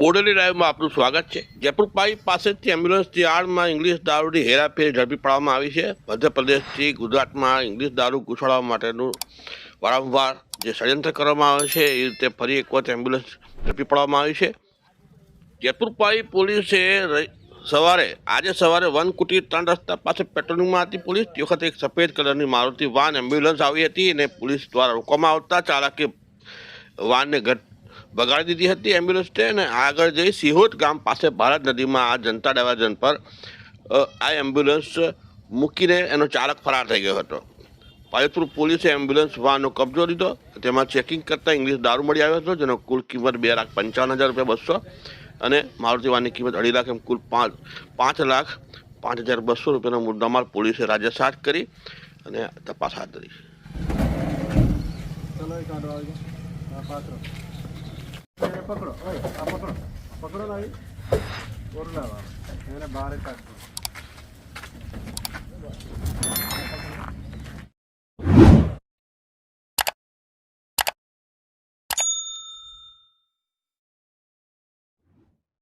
બોડેલી ડ્રાઈવમાં આપનું સ્વાગત છે. જયપુર પાઇપ પાસેથી એમ્બ્યુલન્સની આડમાં ઇંગ્લિશ દારૂની હેરાફેરી ઝડપી પાડવામાં આવી છે. મધ્યપ્રદેશથી ગુજરાતમાં ઇંગ્લિશ દારૂ ઘૂસડવા માટેનું વારંવાર જે ષડયંત્ર કરવામાં આવે છે, એ રીતે ફરી એક વખત એમ્બ્યુલન્સ ઝડપી પાડવામાં આવી છે. જયપુર પાઇપ પોલીસે સવારે, આજે સવારે વન કુટી ત્રણ રસ્તા પાસે પેટ્રોલિંગમાં હતી પોલીસ. તે વખતે એક સફેદ કલરની મારુતિ વાન એમ્બ્યુલન્સ આવી હતી અને પોલીસ દ્વારા રોકવામાં આવતા ચાલકે વાનને ઘટ બગાડી દીધી હતી એમ્બ્યુલન્સને અને આગળ જઈ સિહોદ ગામ પાસે ભારત નદીમાં આ જનતા ડાયવર્ઝન પર આ એમ્બ્યુલન્સ મૂકીને એનો ચાલક ફરાર થઈ ગયો હતો. પાલતુર પોલીસે એમ્બ્યુલન્સ વાહનો કબજો લીધો. તેમાં ચેકિંગ કરતાં ઇંગ્લિશ દારૂ મળી આવ્યો હતો, જેનો કુલ કિંમત બે લાખ પંચાવન હજાર રૂપિયા બસો અને મારુતિ વાહનની કિંમત અઢી લાખ એમ કુલ પાંચ પાંચ લાખ પાંચ હજાર બસો રૂપિયાનો મુદ્દામાલ પોલીસે રાજ્યસાત કરી અને તપાસ હાથ ધરી. ચલો એક આડો આવી ગયો હા પાત્રો એને પકડો ઓય આ